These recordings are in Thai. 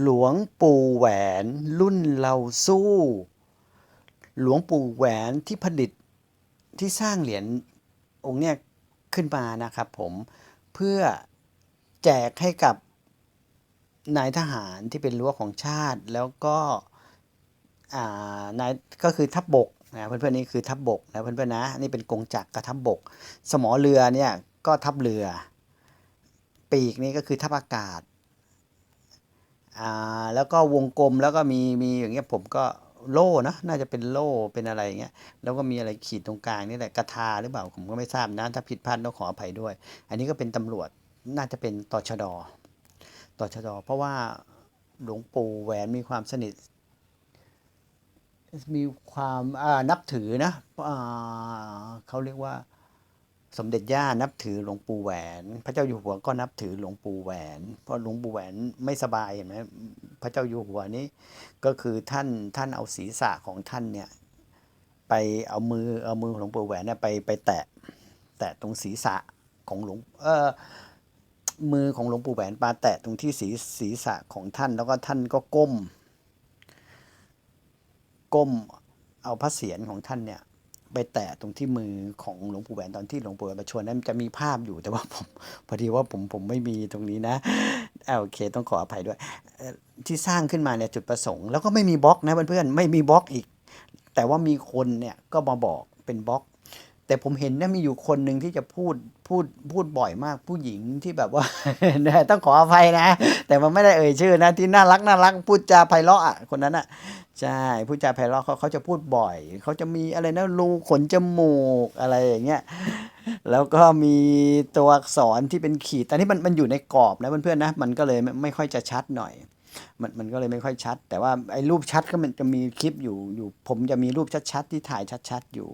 หลวงปู่แหวนรุ่นเราสู้ หลวงปู่แหวนที่ผลิตที่สร้างเหรียญองค์เนี้ยขึ้นมานะครับผมเพื่อแจกให้กับนายทหารที่เป็นรั้วของชาติแล้วก็อ่านายก็คือทัพบบกนะเพื่อนๆนี่คือทัพบบกนะเพื่อนๆนะนี่เป็นกงจักรกับทัพบบก สมอเรือเนี่ยก็ทัพเรือ ปีกนี่ก็คือทัพอากาศ อ่าแล้วก็วงกลมแล้วก็มีมีอย่างเงี้ยผมก็โล่เนอะน่าจะเป็นโล่เป็นอะไรอย่างเงี้ยแล้วก็มีอะไรขีดตรงกลางนี่แหละกระทาหรือเปล่าผมก็ไม่ทราบนะถ้าผิดพลาดต้องขออภัยด้วย อันนี้ก็เป็นตำรวจน่าจะเป็นตชดตชดเพราะว่าหลวงปู่แหวนมีความสนิท มีความอ่านับถือนะอ่าเขาเรียกว่า สมเด็จย่านับถือหลวงปู่แหวน พระเจ้าอยู่หัวก็นับถือหลวงปู่แหวน เพราะหลวงปู่แหวนไม่สบายเห็นไหมพระเจ้าอยู่หัวนี้ ก็คือท่านท่านเอาศีรษะของท่านเนี่ยไปเอามือเอามือหลวงปู่แหวนเนี่ยไปไปแตะแตะตรงศีรษะของหลวงเออมือของหลวงปู่แหวนปาแตะตรงที่ศีศีรษะของท่าน แล้วก็ท่านก็ก้ม ก้มเอาพระเศียรของท่านเนี่ย ไปแตะตรงที่มือของหลวงปู่แหวนตอนที่หลวงปู่แหวนประชวนนั้นจะมีภาพอยู่แต่ว่าผมพอดีว่าผมผมไม่มีตรงนี้นะอ่าโอเค ต้องขออภัยด้วย ที่สร้างขึ้นมาเนี่ยจุดประสงค์ แล้วก็ไม่มีบล็อกนะเพื่อนๆไม่มีบล็อกอีก แต่ว่ามีคนเนี่ยก็มาบอกเป็นบล็อก แต่ผมเห็นนะมีอยู่คนหนึ่งที่จะพูด พูดพูดบ่อยมากผู้หญิงที่แบบว่า ต้องขออภัยนะ แต่มันไม่ได้เอ่ยชื่อนะ ที่น่ารักน่ารักพูดจาไพเราะอะคนนั้นอะใช่ผู้จาไพเราะเขาเขาจะพูดบ่อยเขาจะมีอะไรนะรูขนจมูกอะไรอย่างเงี้ยแล้วก็มีตัวอักษรที่เป็นขีดแต่นี่มันมันอยู่ในกรอบนะเพื่อนๆนะมันก็เลยไม่ไม่ค่อยจะชัดหน่อยมันมันก็เลยไม่ค่อยชัด แต่ว่าไอ้รูปชัดก็มันจะมีคลิปอยู่อยู่ ผมจะมีรูปชัดๆที่ถ่ายชัดๆอยู่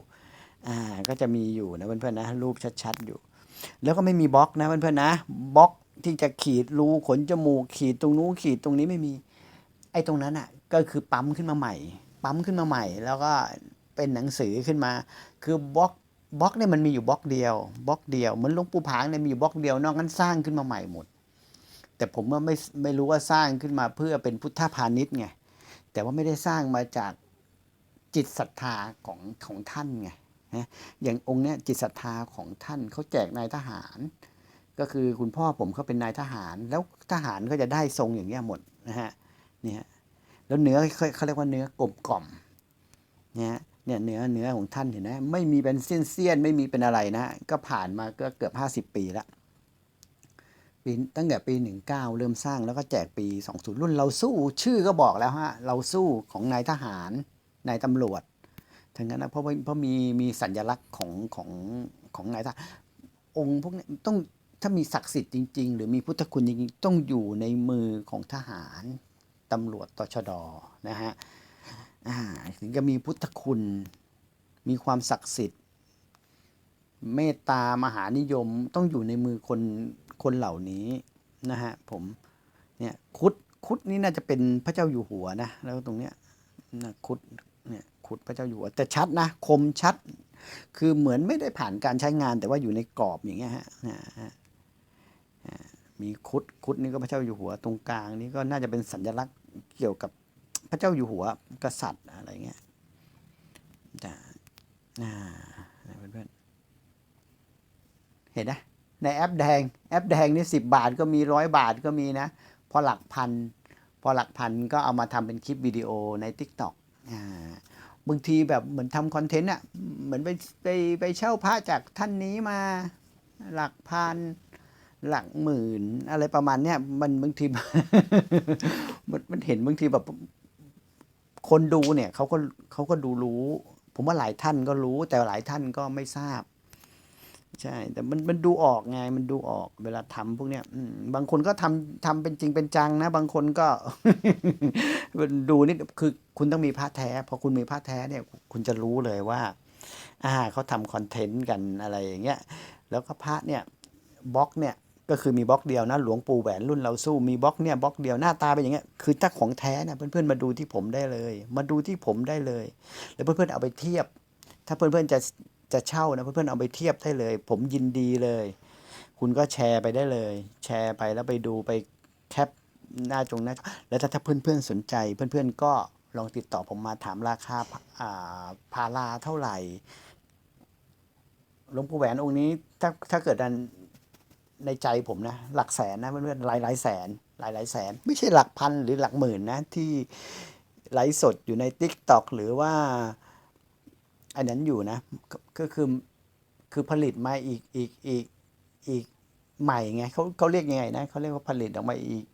อ่าก็จะมีอยู่นะเพื่อนๆนะรูปชัดๆอยู่ แล้วก็ไม่มีบล็อกนะเพื่อนๆนะบล็อกที่จะขีดรูขนจมูกขีดตรงนู้นขีดตรงนี้ไม่มี ไอ้ตรงนั้นอะก็คือปั๊มขึ้นมาใหม่ ปั๊มขึ้นมาใหม่ แล้วก็เป็นหนังสือขึ้นมา คือบล็อกบล็อกเนี่ยมันมีอยู่บล็อกเดียวบล็อกเดียวเหมือนหลวงปู่ผางเนี่ยมีอยู่บล็อกเดียวนอกนั้นสร้างขึ้นมาใหม่หมด แต่ผมว่าไม่ไม่รู้ว่าสร้างขึ้นมาเพื่อเป็นพุทธพาณิชย์ไงแต่ว่าไม่ได้สร้างมาจากจิตศรัทธาของของท่านไง นะอย่างองค์เนี้ยจิตศรัทธาของท่านเขาแจกนายทหาร ก็คือคุณพ่อผมเขาเป็นนายทหาร แล้วทหารก็จะได้ทรงอย่างเงี้ยหมดนะฮะเนี่ยแล้วเนื้อเขาเรียกว่าเนื้อกลมกล่อมเนี่ยเนี่ยเนื้อเนื้อของท่านเห็นไหมไม่มีเป็นเส้นเสี้ยนไม่มีเป็นอะไรนะ ก็ผ่านมาก็เกือบห้าสิบปีละปีตั้งแต่ปีหนึ่งเก้าเริ่มสร้างแล้วก็แจกปีสองศูนย์รุ่นเราสู้ชื่อก็บอกแล้วฮะ เราสู้ของนายทหารนายตำรวจ ทั้งนั้นนะเพราะว่าเพราะมีมีสัญลักษณ์ของของของนายทหารองค์พวกนี้ต้องถ้ามีศักดิ์สิทธิ์จริง ๆ หรือมีพุทธคุณจริงๆต้องอยู่ในมือของทหารตำรวจตชดนะฮะอ่าถึงจะมีพุทธคุณมีความศักดิ์สิทธิ์ เมตตามหานิยมต้องอยู่ในมือคนคนเหล่านี้นะฮะผมเนี่ยคุดคุดนี่น่าจะเป็นพระเจ้าอยู่หัวนะแล้วตรงเนี้ยนะคุด คุดพระเจ้าอยู่หัวแต่ชัดนะ คมชัด คือเหมือนไม่ได้ผ่านการใช้งาน แต่ว่าอยู่ในกรอบอย่างเงี้ยฮะมีคุดคุดนี่ก็พระเจ้าอยู่หัว ตรงกลางนี่ก็น่าจะเป็นสัญลักษณ์เกี่ยวกับพระเจ้าอยู่หัวกษัตริย์อะไรเงี้ยจ้ะอ่าเพื่อนๆเห็นนะในแอปแดง แอปแดงนี่สิบบาทก็มีร้อยบาทก็มีนะ พอหลักพัน พอหลักพันก็เอามาทำเป็นคลิปวิดีโอใน t ิ k t o k อ่า บางทีแบบเหมือนทำคอนเทนต์อะเหมือนไปไปไปเช่าพระจากท่านนี้มาหลักพันหลักหมื่น อะไรประมาณเนี้ยมันบางทีมันมันเห็นบางทีแบบ คนดูเนี่ยเขาก็เขาก็ดูรู้ ผมว่าหลายท่านก็รู้แต่หลายท่านก็ไม่ทราบ ใช่ แต่มันมันดูออกไงมันดูออกเวลาทำพวกเนี้ยบางคนก็ทำทำเป็นจริงเป็นจังนะ บางคนก็ดูนี่คือคุณต้องมีพระแท้พอคุณมีพระแท้เนี่ย คุณจะรู้เลยว่า อ่าเขาทำคอนเทนต์กันอะไรอย่างเงี้ยแล้วก็พระเนี่ยบล็อกเนี่ยก็คือมีบล็อกเดียวนะหลวงปู่แหวนรุ่นเราสู้มีบล็อกเนี่ยบล็อกเดียวหน้าตาเป็นอย่างเงี้ยคือถ้าของแท้เนี่ยเพื่อนๆมาดูที่ผมได้เลย มาดูที่ผมได้เลย แล้วเพื่อนๆเอาไปเทียบ ถ้าเพื่อนๆจะ จะเช่านะเพื่อนๆเอาไปเทียบได้เลย ผมยินดีเลย คุณก็แชร์ไปได้เลย แชร์ไปแล้วไปดูไปแคปหน้าจงหน้าแล้วถ้าถ้าเพื่อนๆสนใจ เพื่อนๆก็ลองติดต่อผมมาถามราคาอ่าพาราเท่าไหร่หลวงปู่แหวนองค์นี้ถ้าถ้าเกิดดันในใจผมนะ หลักแสนนะเพื่อนๆหลายหลายแสน หลายหลายแสน ไม่ใช่หลักพันหรือหลักหมื่นนะ ที่ไลฟ์สดอยู่ใน t ิ k t o k หรือว่า อันนั้นอยู่นะ ก็คือคือผลิตมาอีกอีกอีกอีกใหม่ไงเขาเขาเรียกยังไงนะเขาเรียกว่าผลิตออกมาอีก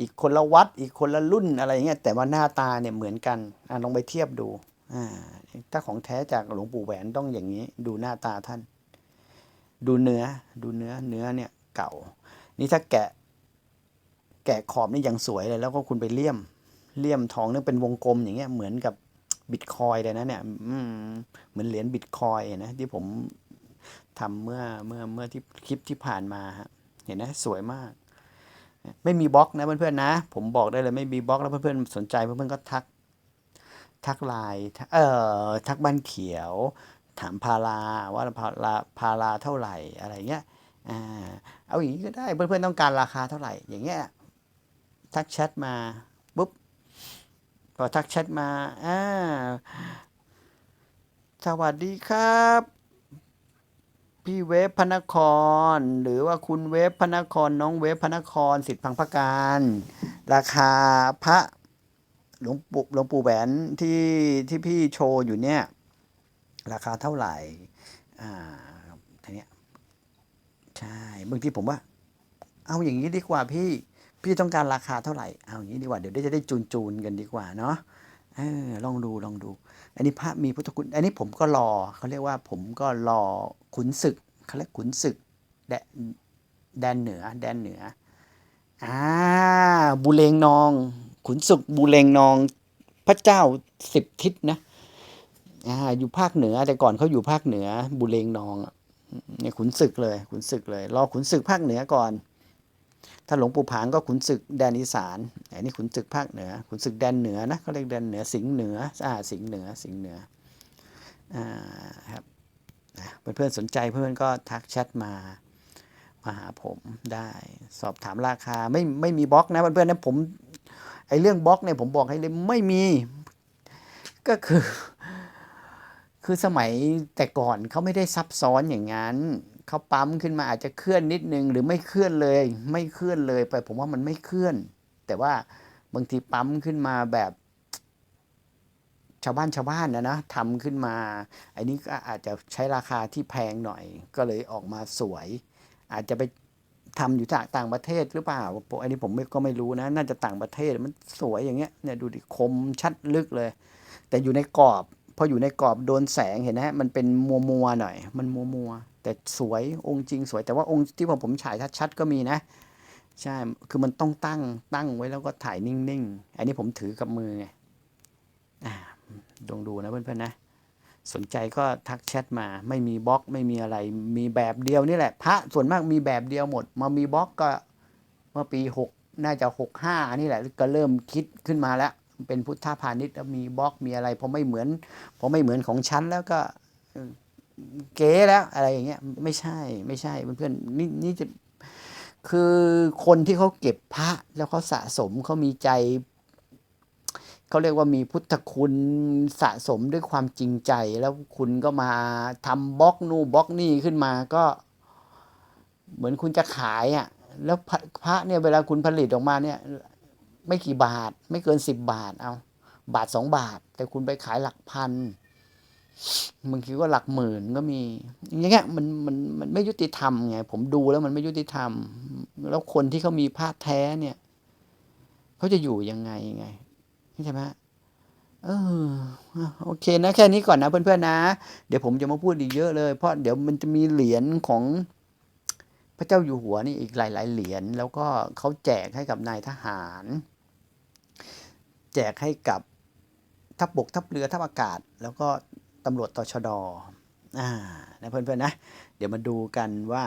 อีกคนละวัดอีกคนละรุ่นอะไรเงี้ยแต่ว่าหน้าตาเนี่ยเหมือนกันอะลองไปเทียบดูอ่าถ้าของแท้จากหลวงปู่แหวนต้องอย่างนี้ ดูหน้าตาท่าน ดูเนื้อดูเนื้อเนื้อเนี่ยเก่า นี่ถ้าแกะ แกะขอบนี่ยังสวยเลย แล้วก็คุณไปเลี่ยมเลี่ยมทองนี่เป็นวงกลมอย่างเงี้ยเหมือนกับ บิตคอยเลยนะเนี่ยเหมือนเหรียญบิตคอยนะที่ผมทำเมื่อเมื่อเมื่อที่คลิปที่ผ่านมาฮะเห็นนะสวยมาก ไม่มีบล็อกนะเพื่อนๆนะ ผมบอกได้เลยไม่มีบล็อกแล้วเพื่อนๆสนใจเพื่อนๆก็ทัก ทักไลน์เอ่อทักบ้านเขียว ถามพาราว่าพาราพาราเท่าไหร่อะไรเงี้ยอ่าเอาอย่างนี้ก็ได้เพื่อนๆต้องการราคาเท่าไหร่ อย่างเงี้ยทักแชทมาปุ๊บ พอทักแชทมาอ่าสวัสดีครับ พี่เวฟพนคร หรือว่าคุณเวฟพนคร น้องเวฟพนครสิทธิ์พังพการ ราคาพระหลวงปู่หลวงปู่แหวนที่ที่พี่โชว์อยู่เนี่ย ราคาเท่าไหร่ อ่าทีเนี้ยใช่บางทีผมว่า เอาอย่างนี้ดีกว่าพี่ พี่ต้องการราคาเท่าไหร่เอาอย่างนี้ดีกว่าเดี๋ยวได้จะได้จูนจูนๆกันดีกว่าเนาะออลองดูลองดู อันนี้พระมีพุทธคุณ อันนี้ผมก็รอเขาเรียกว่าผมก็รอขุนศึกเขาเรียกขุนศึกแดนแดนเหนือ แดนเหนืออ่าบุเรงนอง ขุนศึกบุเรงนอง พระเจ้าสิบทิศนะอ่าอยู่ภาคเหนือแต่ก่อนเขาอยู่ภาคเหนือบุเรงนองเนี่ยขุนศึกเลยขุนศึกเลย รอขุนศึกภาคเหนือก่อน ถ้าหลวงปู่ผางก็ขุนศึกแดนอีสานอันนี้ขุนศึกภาคเหนือ ขุนศึกแดนเหนือนะเขาเรียกแดนเหนือสิงห์เหนืออ่าสิงห์เหนือสิงห์เหนืออ่าครับเพื่อนๆสนใจเพื่อนๆก็ทักแชทมามาหาผมได้สอบถามราคาไม่ไม่มีบล็อกนะเพื่อนๆนะผมไอ้เรื่องบล็อกเนี่ยผมบอกให้เลยไม่มีก็คือ คือสมัยแต่ก่อนเขาไม่ได้ซับซ้อนอย่างนั้น เขาปั๊มขึ้นมาอาจจะเคลื่อนนิดนึงหรือไม่เคลื่อนเลย ไม่เคลื่อนเลยไป ผมว่ามันไม่เคลื่อน แต่ว่าบางทีปั๊มขึ้นมาแบบ ชาวบ้านชาวบ้านนะนะทำขึ้นมาอันนี้ก็อาจจะใช้ราคาที่แพงหน่อย ก็เลยออกมาสวย อาจจะไปทำอยู่จากต่างประเทศหรือเปล่าอันนี้ผมก็ไม่รู้นะ น่าจะต่างประเทศมันสวยอย่างเงี้ยเนี่ยดูดิคมชัดลึกเลย แต่อยู่ในกรอบพออยู่ในกรอบโดนแสงเห็นนะฮะมันเป็นมัวมัวหน่อย มันมัวมัว แต่สวยองค์จริงสวยแต่ว่าองค์ที่ผมผมฉายชัดๆก็มีนะ ใช่ คือมันต้องตั้งตั้งไว้แล้วก็ถ่ายนิ่งๆ อันนี้ผมถือกับมือไงอ่าลองดูนะเพื่อนๆนะ สนใจก็ทักแชทมา ไม่มีบล็อกไม่มีอะไร มีแบบเดียวนี่แหละ พระส่วนมากมีแบบเดียวหมด มามีบล็อกก็เมื่อปีหกน่าจะหกห้านี่แหละ ก็เริ่มคิดขึ้นมาแล้ว เป็นพุทธพาณิชย์แล้วมีบล็อกมีอะไรพอไม่เหมือนพอไม่เหมือนของฉันแล้วก็ เก๋แล้วอะไรอย่างเงี้ยไม่ใช่ไม่ใช่เพื่อนๆนี่นี่จะคือคนที่เขาเก็บพระแล้วเขาสะสมเขามีใจเขาเรียกว่ามีพุทธคุณสะสมด้วยความจริงใจแล้วคุณก็มาทำบล็อกนู่บล็อกนี่ขึ้นมาก็ เหมือนคุณจะขายอะ แล้วพระพระเนี่ยเวลาคุณผลิตออกมาเนี่ย ไม่กี่บาท ไม่เกินสิบบาทเอาบาทสองบาท แต่คุณไปขายหลักพัน บางทีก็หลักหมื่นก็มี อย่างเงี้ยมันมันมันไม่ยุติธรรมไงผมดูแล้วมันไม่ยุติธรรม แล้วคนที่เขามีพระแท้เนี่ยเขาจะอยู่ยังไงยังไงใช่ไหมเออโอเคนะแค่นี้ก่อนนะเพื่อนๆนะ เดี๋ยวผมจะมาพูดอีกเยอะเลย เพราะเดี๋ยวมันจะมีเหรียญของพระเจ้าอยู่หัวนี่อีกหลาย ๆ เหรียญแล้วก็เขาแจกให้กับนายทหาร แจกให้กับทัพบกทัพเรือทัพอากาศ แล้วก็ ตำรวจตชดอ่านะเพื่อนๆนะ เดี๋ยวมาดูกันว่า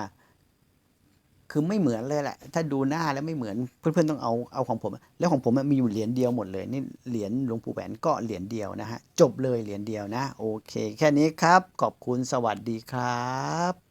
คือไม่เหมือนเลยแหละ ถ้าดูหน้าแล้วไม่เหมือน เพื่อนๆต้องเอาเอาของผม แล้วของผมมีอยู่เหรียญเดียวหมดเลย นี่เหรียญหลวงปู่แหวนก็เหรียญเดียวนะฮะ จบเลยเหรียญเดียวนะ โอเค แค่นี้ครับ ขอบคุณ สวัสดีครับ